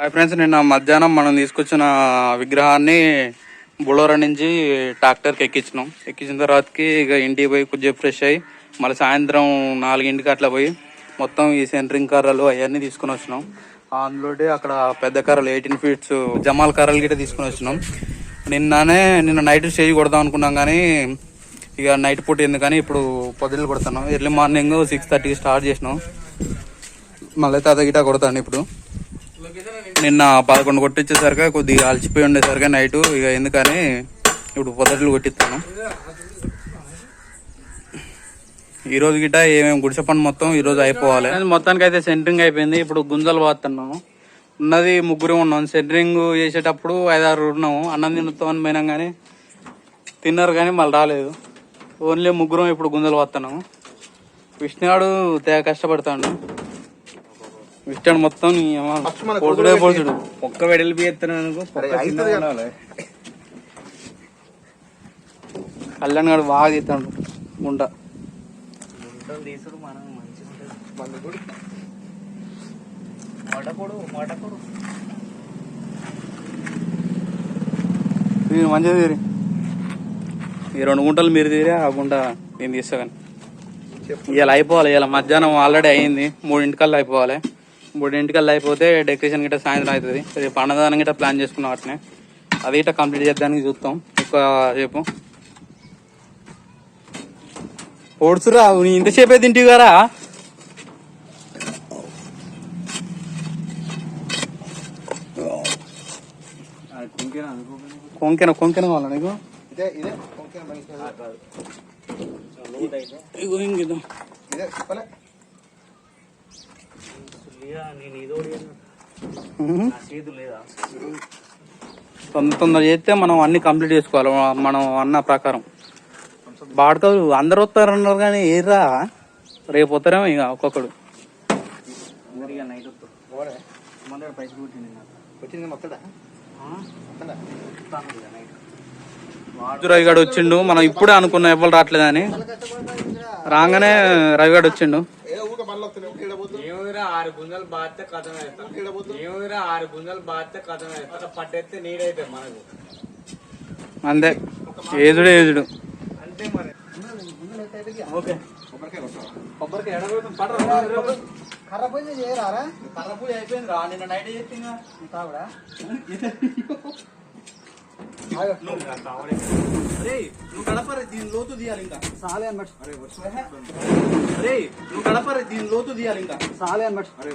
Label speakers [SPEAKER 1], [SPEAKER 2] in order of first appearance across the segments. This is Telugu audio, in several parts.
[SPEAKER 1] హాయ్ ఫ్రెండ్స్ నిన్న మధ్యాహ్నం మనం తీసుకొచ్చిన విగ్రహాన్ని బులోరా నుంచి ట్రాక్టర్కి ఎక్కించినాం. ఎక్కించిన తర్వాతకి ఇక ఇంటికి పోయి కొద్దిగా ఫ్రెష్ అయ్యి మళ్ళీ సాయంత్రం నాలుగింటికి అట్లా పోయి మొత్తం ఈ సెంటరింగ్ కర్రలు అవన్నీ తీసుకొని వచ్చినాం. అందులోటి అక్కడ పెద్ద కర్రలు ఎయిటీన్ ఫీట్స్ జమాల్ కర్రలు గిట్ట తీసుకొని వచ్చినాం. నిన్ననే నిన్న నైట్ స్టేజ్ కొడదాం అనుకున్నాం కానీ ఇక నైట్ పూట ఎందుకని ఇప్పుడు పొద్దులు కొడుతున్నాం. ఎర్లీ మార్నింగ్ సిక్స్ థర్టీకి స్టార్ట్ చేసినాం. మళ్ళీ తాత గిట కొడతాను ఇప్పుడు. నిన్న పదకొండు కొట్టించేసరికి కొద్దిగా అలసిపోయి ఉండేసరికి నైట్ ఇక ఎందుకని ఇప్పుడు పొద్దుట్లు కొట్టిస్తాను. ఈరోజు గిట్ట గిట ఏమేమి గుడిసె పని మొత్తం ఈరోజు అయిపోవాలి. మొత్తానికి అయితే సెంటరింగ్ అయిపోయింది. ఇప్పుడు గుంజలు పోతున్నాము ఉన్నది ముగ్గురు ఉన్నాం. సెంటరింగ్ చేసేటప్పుడు ఐదారు ఉన్నాము. అన్నం తినుతామని పోయినాం కానీ తిన్నారు కానీ మళ్ళీ రాలేదు. ఓన్లీ ముగ్గురం ఇప్పుడు గుంజలు పోతున్నాము విష్ణుగాడు తెగ కష్టపడతాడు. విష్ణుడు మొత్తం పొడుచుడే పొడుచుడు
[SPEAKER 2] ఒక్క వెడల్పి ఎత్తున్నాను ఉండాలి.
[SPEAKER 1] కళ్యాణ్ గారు బాగా తీస్తాడు గుంట.
[SPEAKER 2] మంచిగా
[SPEAKER 1] తీరి ఈ రెండు గుంటలు మీరు తీరి ఆ గుంట నేను తీస్తా కానీ. ఇలా అయిపోవాలి ఇలా మధ్యాహ్నం ఆల్రెడీ అయింది. మూడింటికల్లా అయిపోవాలి. మూడింటికల్లా అయిపోతే డెకరేషన్ గిట్ట సాయంత్రం అవుతుంది. రేపు అన్నదానం గిట్ట ప్లాన్ చేసుకున్నాం అట్నే. అది గిట్ట కంప్లీట్ చేద్దానికి చూస్తాం ఎక్కువ సేపు ఓడుచురా నీ ఇంతసేపే తింటివి కదా
[SPEAKER 2] కుంకేనా
[SPEAKER 1] కొంకెన కావాలా నీకు? ఇంకిదో
[SPEAKER 3] ఇదే చెప్పలే
[SPEAKER 2] సుల్లిగా నేను ఇదోడి నా చేతులు లేదా
[SPEAKER 1] తొందర తొందర చేస్తే మనం అన్ని కంప్లీట్ చేసుకోవాలి. మనం అన్న ప్రకారం. బాడకాలు అందరు వస్తారు అన్నారు కానీ ఏరా రేపు వస్తారేమో ఇక ఒక్కొక్కడు. రవిగాడు వచ్చిండు. మనం ఇప్పుడే అనుకున్నాం ఎవరు రావట్లేదని. రాగానే రవిగాడు వచ్చిండు.
[SPEAKER 3] పోతు.
[SPEAKER 2] ఏముదిరా ఆరు గుంజలు బాధితే కథం అవుతాం
[SPEAKER 3] పోతు.
[SPEAKER 2] ఏముదిరా ఆరు గుంజలు బాధితే కథం అవుతాం పట్టెత్తే నీడైతే మనకు.
[SPEAKER 1] అంతే. ఏజుడు ఏజుడు
[SPEAKER 2] అంతే మరి.
[SPEAKER 1] ఓకే.
[SPEAKER 3] కొబ్బరికాయ వస్తావా
[SPEAKER 1] కొబ్బరికి
[SPEAKER 3] కర్ర పూజ చేయరారా
[SPEAKER 1] కర్ర పూజ అయిపోయింది రా నిన్న నైట్ చేసిందా
[SPEAKER 3] తాగుడా
[SPEAKER 1] నువ్వు గడపరే దీని లోతు తీయాలి ఇంకా
[SPEAKER 3] సాలే అనమాట
[SPEAKER 1] అరే నువ్వు గడపరే దీని లోతు తీయాలి ఇంకా
[SPEAKER 3] సాలే అనమాట
[SPEAKER 1] అరే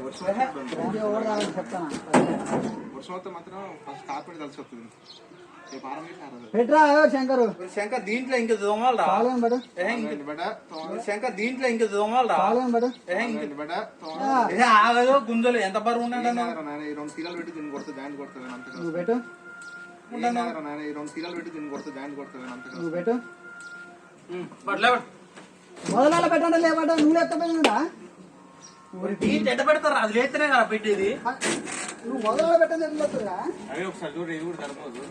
[SPEAKER 3] చెప్తాను
[SPEAKER 4] వర్షం వస్తే మాత్రం ఫస్ట్ కార్పెట్ కలిసి వస్తుంది
[SPEAKER 3] పెట్రా శంకరు
[SPEAKER 1] శంకర్ దీంట్లో ఇంక దోమాలి రా
[SPEAKER 3] సాలే అనమాట
[SPEAKER 1] ఏ, ఇంక-
[SPEAKER 4] బిడ్డ
[SPEAKER 1] శంకర్ దీంట్లో ఇంక దోమాలి రా
[SPEAKER 3] సాలే అనమాట
[SPEAKER 1] ఏ, ఇంక-
[SPEAKER 4] బిడ్డ
[SPEAKER 1] ఏ, ఆగదు గుంజలు ఎంత బరువు
[SPEAKER 4] ఈ రెండు తీరాలు పెట్టి దీన్ని కొడుతుంది దాన్ని కొడుతుంది
[SPEAKER 3] పెట్టు. మొదలాల పెట్టండి లేబట్ట నువ్వు లేకపోయిందా
[SPEAKER 1] ఎట్ట పెడతారు? అది లేస్తేనే కదా పెట్టేది
[SPEAKER 3] నువ్వు మొదలాల పెట్టండి ఎట్లా
[SPEAKER 2] అవి ఒకసారి చూడు కూడా సరిపోదు.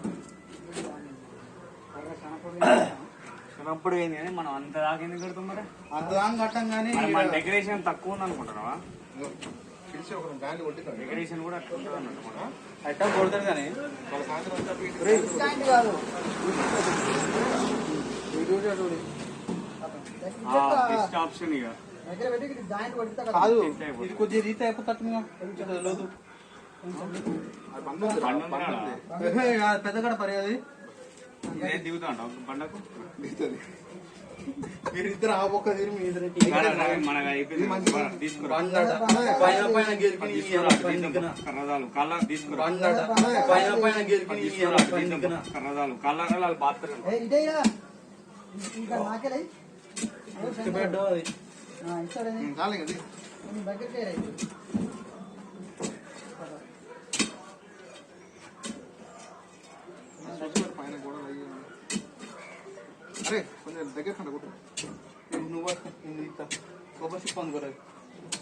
[SPEAKER 2] చిన్నప్పుడు ఏంది కానీ మనం అంత దాకా ఎందుకు కడతాం మరి?
[SPEAKER 1] అర్థం కట్టం కానీ
[SPEAKER 2] మన డెకరేషన్ తక్కువ ఉంది అనుకుంటున్నావా
[SPEAKER 4] పిలిచి ఒక దాన్ని కొట్టింది
[SPEAKER 2] డెకరేషన్ కూడా అట్లా ఉంటుంది
[SPEAKER 1] అట్ట కొడతారు కానీ
[SPEAKER 4] వాళ్ళ సాయంత్రం అంతా
[SPEAKER 2] బెస్ట్ ఆప్షన్ ఇక.
[SPEAKER 3] కదా.
[SPEAKER 1] ఇది కొద్దిగా రీతి లోతు. పరి అది
[SPEAKER 2] దిగుతా పండగకు
[SPEAKER 4] దిగుతుంది.
[SPEAKER 1] ఆ మీ ఇద్దరు పైన గెలిపి
[SPEAKER 2] కర్రదాలు. తీసుకురా.
[SPEAKER 1] గెలిపి
[SPEAKER 2] కర్రదాలు.
[SPEAKER 4] చాలు అరే దగ్గర కంట కొట్టు
[SPEAKER 1] నువ్వు కొబ్బరి చిప్ప అందుకోరాదు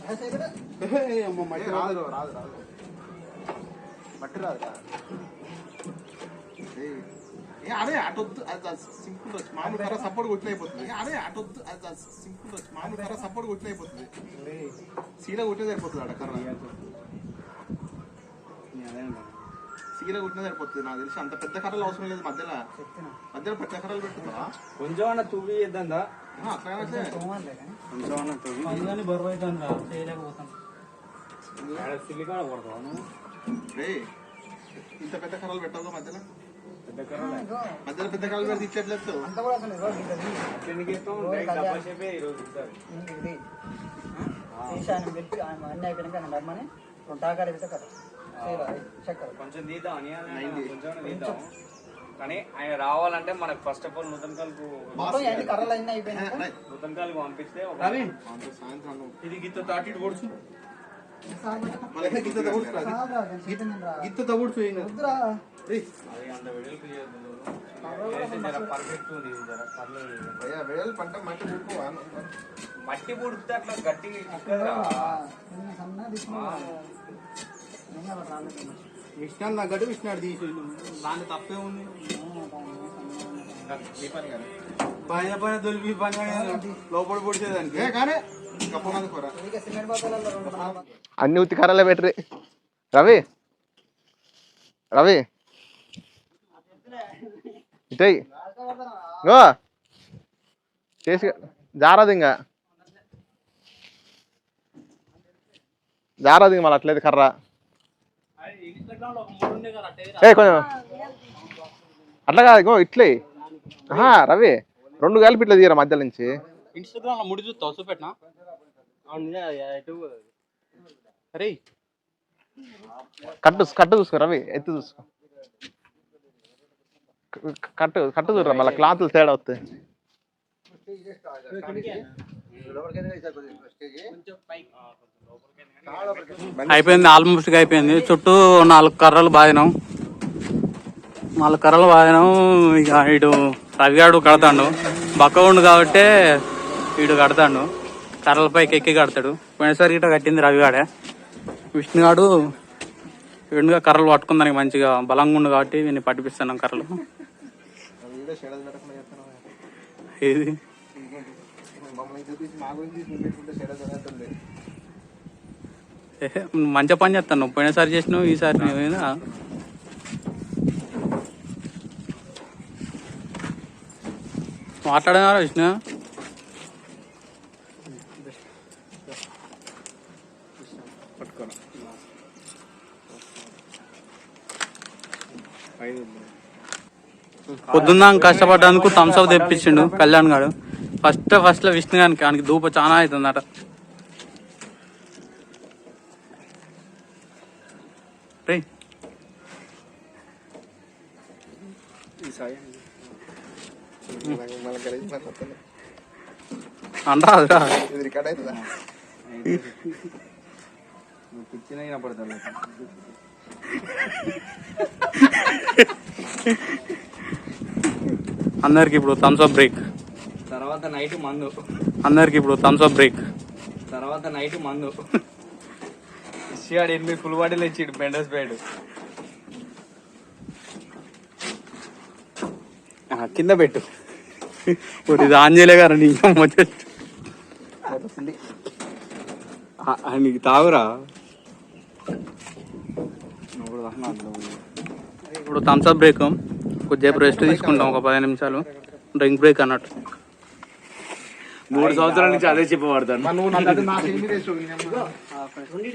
[SPEAKER 3] ఆ సైడ్ పెట్టు.
[SPEAKER 1] అమ్మ
[SPEAKER 4] ఏ,
[SPEAKER 1] మట్టి
[SPEAKER 4] రాదు రాదు రాదు మట్టి రాదు రా. ఏ, ఏ అరే అటొద్దు అది సింపుల్ వచ్చి మామూలు కర్ర సపోర్ట్ కొట్టిన అయిపోతుంది అరే అటొద్దు అది సింపుల్ వచ్చి మామూలు కర్ర సపోర్ట్ కొట్టిన అయిపోతుంది సీదా కొట్టే సరిపోతుంది ఆడ కర్ర సిగిర కొట్టినా సరిపోతుంది. నాకు తెలిసి. అంత పెద్ద కర్రలు అవసరం లేదు మధ్యలో. మధ్యలో పెద్ద కర్రలు పెట్టుకుంటావా
[SPEAKER 2] కొంచెం అన్న తువ్వి
[SPEAKER 4] అట్లా
[SPEAKER 2] కొంచెం అన్న తువ్వి.
[SPEAKER 5] బరువు అవుతుంది రా చేయలేకపోతాం
[SPEAKER 2] సిలికాడ
[SPEAKER 4] రేయ్, ఇంత పెద్ద కర్రలు పెట్టావు మధ్యలో?
[SPEAKER 2] పెద్ద కర్రలే?
[SPEAKER 3] ఇదిగో,
[SPEAKER 4] మధ్యలో పెద్ద కర్రలు పెడితే ఇచ్చేట్లేదు.
[SPEAKER 3] అన్నీ అయిపోయినాక రమ్మని రెండు కదా చక్కెర
[SPEAKER 2] కొంచెం తీద్దాం అని కొంచెం తీద్దాం. కానీ ఆయన రావాలంటే మనకు ఫస్ట్ ఆఫ్ ఆల్ నూతన కాలకు నూతన కాలకు పంపిస్తే.
[SPEAKER 1] ఇది గిత్త తాటి కొడుచు
[SPEAKER 4] తగుడుచు అది.
[SPEAKER 3] సాల్ రా, నేను సీతం నేను రా.
[SPEAKER 1] గిత్త తగుడుచు
[SPEAKER 3] వద్దురా.
[SPEAKER 2] అది అంత వెడల్పు చేయొద్దు. వేస్తే జర పర్ఫెక్ట్ ఉంది ఇది జర పర్లేదు.
[SPEAKER 4] అయ్యా, వేళలు పంట మంట ఊరుకోవా?
[SPEAKER 2] మట్టి పుడితే అట్లా గట్టిగా చిక్కదురా.
[SPEAKER 3] ఆ, నేను సన్నగా తీసుకున్నా. నేను అలా రాలేదు.
[SPEAKER 1] విష్ణు తగ్గట్టు విష్ణు తీసి దాని తప్పే ఉంది.
[SPEAKER 2] పని
[SPEAKER 1] పైన తొలిపి పైన లోపల పొడిచేదానికి.
[SPEAKER 4] ఏ కానీ.
[SPEAKER 6] అన్ని ఉత్తి కర్రలే బెటరీ. రవి. రవి. ఇటయ్ గో చేసి జారదు ఇంకా. జారదు ఇంక మళ్ళీ అట్లేదు కర్ర. ఏ కొంచెం అట్లా కాదు ఇగో ఇట్లే ఆహా, రవి రెండు కలిపి ఇట్లా తీయరా మధ్య నుంచి
[SPEAKER 1] ఇన్స్టాగ్రామ్లో ముడి చూస్తావు చూపెట్టినా అరే
[SPEAKER 6] కట్టు కట్టు చూసుకో రవి ఎత్తు చూసుకో క- కట్టు కట్టు చూడరా మళ్ళీ క్లాత్లు తేడా వస్తాయి
[SPEAKER 1] అయిపోయింది ఆల్మోస్ట్ అయిపోయింది. చుట్టూ నాలుగు కర్రలు బాదినాం నాలుగు కర్రలు బాదినాం ఇక ఇటు రవిగాడు కడతాడు. బక్క ఉండు కాబట్టి వీడు కడతాడు. కర్రల పైకి ఎక్కి కడతాడు. పోయినసారి ఇట కట్టింది రవిగాడే. విష్ణుగాడు వీడుగా కర్రలు పట్టుకుందానికి మంచిగా బలంగా ఉండు కాబట్టి వీడిని పట్టిపిస్తున్నాం కర్రలు. ఏది?
[SPEAKER 4] మమ్మల్ని చూపించి మా గురించి చూపించుకుంటే షెడల్ జరుగుతుంది.
[SPEAKER 1] ఏహే, మంచిగా పని చేస్తాను. పోయినసారి చేసినావు ఈసారి నువ్వేనా మాట్లాడినారా విష్ణు? పొద్దున్న కష్టపడ్డందుకు థమ్స్ అప్ తెప్పించిండు కళ్యాణ్ గాడు. ఫస్ట్ ఫస్ట్లో విష్ణు గానికి ఆయనకి ధూప చాలా అవుతుందట రేయ్,
[SPEAKER 4] మళ్ళీ కలిసి మరి వస్తుంది.
[SPEAKER 1] అంటా అదిరా
[SPEAKER 4] ఇది రికార్డ్ అవుతుందా
[SPEAKER 2] నువ్వు పిచ్చిన వినపడతాను
[SPEAKER 1] అందరికి ఇప్పుడు థమ్స్ అప్ బ్రేక్
[SPEAKER 2] తర్వాత నైట్ మందు
[SPEAKER 1] అందరికి ఇప్పుడు థమ్స్ అప్ బ్రేక్
[SPEAKER 2] తర్వాత నైట్ మందు ఇచ్చాడు ఎనిమిది ఫుల్ బాటిల్ ఇచ్చాడు బెండస్ బెడ్
[SPEAKER 1] కింద పెట్టు. ఇది ఆంజలే గారు ఇంకా మొదటి
[SPEAKER 2] నీకు తాగురా.
[SPEAKER 1] ఇప్పుడు థమ్స్ అప్ బ్రేక్ కొద్దిసేపు రెస్ట్ తీసుకుంటాం ఒక పదిహేను నిమిషాలు. డ్రింక్ బ్రేక్ అన్నట్టు.
[SPEAKER 2] మూడు సంవత్సరాల నుంచి అదే చెప్పబడతాను
[SPEAKER 4] మరి నువ్వు నాకు నా చేయి మీద వేసావు, నీ అమ్మ.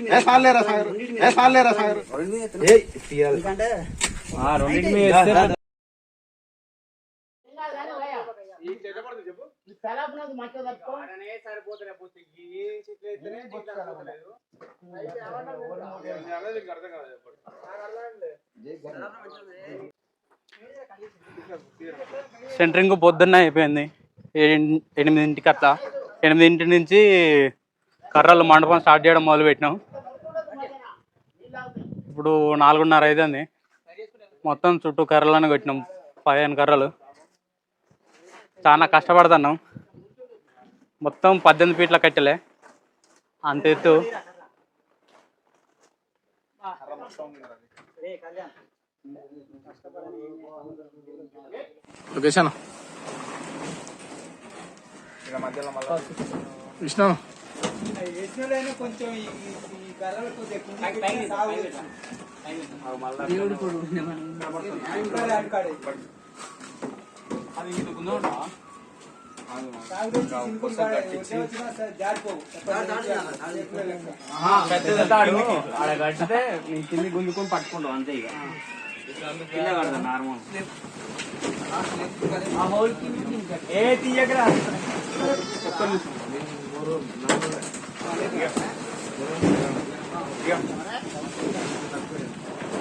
[SPEAKER 4] ఏ సార్లేరా సాగర్ ఏ సార్లేరా సాగర్
[SPEAKER 3] ఎందుకంటే
[SPEAKER 2] రెండింటి మీద వేస్తే
[SPEAKER 1] సెంటరింగ్ పొద్దున్న అయిపోయింది. ఎనిమిదింటికి అట్లా ఎనిమిదింటి నుంచి కర్రలు మండపం స్టార్ట్ చేయడం మొదలు పెట్టినాం ఇప్పుడు నాలుగున్నర అవుతుంది మొత్తం చుట్టూ కర్రలను కొట్టినాం. పదిహేను కర్రలు. చాలా కష్టపడుతున్నాం. మొత్తం పద్దెనిమిది ఫీట్ల కట్టెలే. అంత ఎత్తు.
[SPEAKER 4] లొకేషన్ విష్ణు
[SPEAKER 2] కొంచెం ఈ కర్రలు కొద్దిగా
[SPEAKER 3] దేవుడి కొడు
[SPEAKER 1] అది ఇది ఉందా?
[SPEAKER 2] పెద్దది. తాడు ఆడ కడితే నీ కింది గుంజుకొని పట్టుకుంటావు అంతే ఇక. కింద కడతా నార్మల్
[SPEAKER 3] ఆ
[SPEAKER 2] ఏ తీయకరా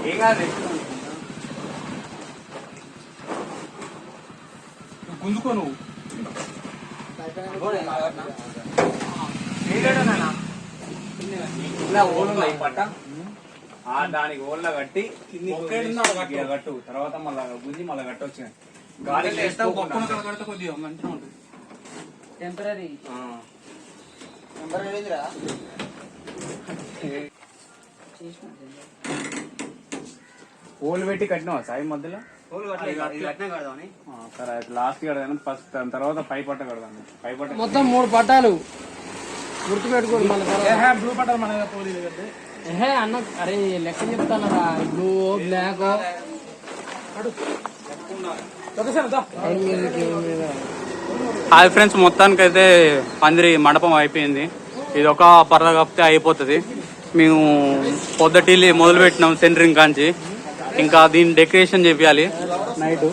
[SPEAKER 2] ఏం కాదు
[SPEAKER 1] గుంజుకో నువ్వు
[SPEAKER 2] ఇలా ఓడున్నాయి పట్ట. ఆ దానికి ఓళ్ళ కట్టి కట్టు. తర్వాత మళ్ళా గుంజి మళ్ళా కట్టొచ్చు గాలి
[SPEAKER 1] కొద్దిగా మంచిగా ఉంటుంది.
[SPEAKER 3] టెంపరీ
[SPEAKER 2] ఓళ్ళు పెట్టి కట్టినావా సాయి మధ్యలో? లాస్ట్ కడదాను ఫస్ట్ దాని తర్వాత పై పట్ట కడదాను పై పట్ట
[SPEAKER 3] మొత్తం మూడు పట్టాలు. గుర్తు పెట్టుకోండి మళ్ళీ
[SPEAKER 5] బ్లూ పట్టాలి మన పోలీసు
[SPEAKER 3] అన్న అరే లెక్క చెప్తానరా? Blue black.
[SPEAKER 1] హాయ్ ఫ్రెండ్స్ మొత్తానికి అయితే పందిరి మండపం అయిపోయింది. ఇది ఒక పరద కప్పితే అయిపోతుంది. మేము పొద్దుటిల్లి మొదలు పెట్టినాం సెంటరింగ్ కాంచి. ఇంకా దీన్ని డెకరేషన్ చేయాలి నైట్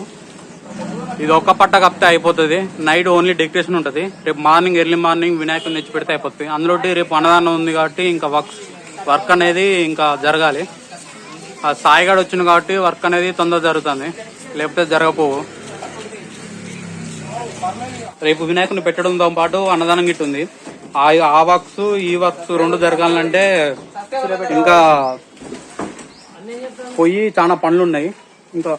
[SPEAKER 1] ఇది ఒక్క పట్ట కప్పితే అయిపోతుంది. నైట్ ఓన్లీ డెకరేషన్ ఉంటుంది. రేపు మార్నింగ్ ఎర్లీ మార్నింగ్ వినాయకుని తెచ్చి పెడితే అయిపోతుంది. అందులో రేపు అన్నదానం ఉంది కాబట్టి ఇంకా వర్క్ వర్క్ అనేది ఇంకా జరగాలి. ఆ సాయిగాడు వచ్చింది కాబట్టి వర్క్ అనేది తొందర జరుగుతుంది. లేకపోతే జరగపోవు రేపు వినాయకుని పెట్టడంతో పాటు అన్నదానం గిట్టుంది ఆ ఆ వర్క్స్ ఈ వర్క్స్ రెండు జరగాలంటే ఇంకా పోయి చాలా పనులు ఉన్నాయి ఇంకా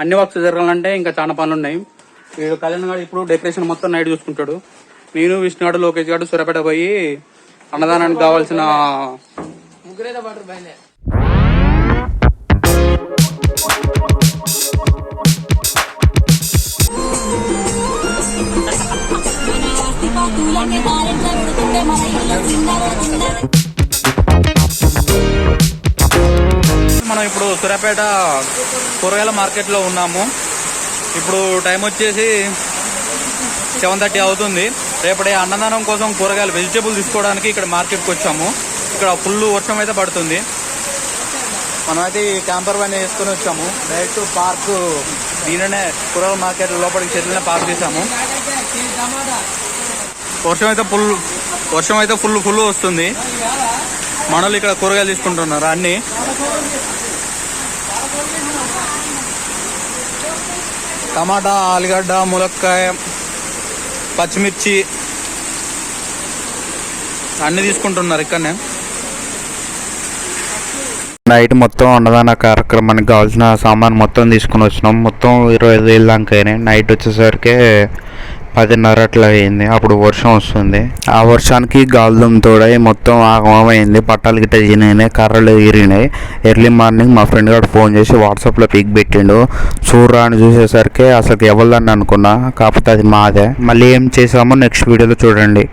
[SPEAKER 1] అన్ని వర్క్స్ జరగాలంటే ఇంకా చాలా పనులు ఉన్నాయి వీడు కళ్యాణ్ గారు ఇప్పుడు డెకరేషన్ మొత్తం నైట్ చూసుకుంటాడు. నేను విష్ణుగాడు లోకేష్ గారు సూర్యాపేట పోయి అన్నదానానికి కావాల్సిన
[SPEAKER 7] మనం
[SPEAKER 1] ఇప్పుడు సూర్యాపేట కూరగాయల మార్కెట్లో ఉన్నాము. ఇప్పుడు టైం వచ్చేసి సెవెన్ థర్టీ అవుతుంది. రేపటి అన్నదానం కోసం కూరగాయలు వెజిటేబుల్ తీసుకోవడానికి ఇక్కడ మార్కెట్కి వచ్చాము. ఇక్కడ ఫుల్ వర్షం అయితే పడుతుంది. మనమైతే ఈ క్యాంపర్ వ్యాన్ వేసుకొని వచ్చాము. డైరెక్ట్ పార్క్ దీనినే కూరగాయల మార్కెట్ లోపలికి చెట్లనే పార్క్ చేసాము వర్షం అయితే ఫుల్ వర్షం అయితే ఫుల్ ఫుల్ వస్తుంది. మనలు ఇక్కడ కూరగాయలు తీసుకుంటున్నారు అన్ని. టమాటా ఆలుగడ్డ ములక్కాయ పచ్చిమిర్చి అన్నీ తీసుకుంటున్నారు ఇక్కడనే.
[SPEAKER 8] నైట్ మొత్తం అన్నదాన కార్యక్రమానికి కావాల్సిన సామాన్ మొత్తం తీసుకుని వచ్చినాం. మొత్తం ఇరవై ఐదు వేలు దాకా నైట్ వచ్చేసరికి పదిన్నర అట్లా అయింది అప్పుడు వర్షం వస్తుంది. ఆ వర్షానికి గాల్దుం తోడై మొత్తం ఆగమమైంది. పట్టాలు గిట్ట తిరిగినాయి కర్రలు ఇరిగినాయి. ఎర్లీ మార్నింగ్ మా ఫ్రెండ్ గారు ఫోన్ చేసి వాట్సాప్లో పిక్ పెట్టిండు. చూడరా అని చూసేసరికి అసలు ఎవరిదని అనుకున్నా కాకపోతే అది మాదే. మళ్ళీ ఏం చేసామో నెక్స్ట్ వీడియోలో చూడండి.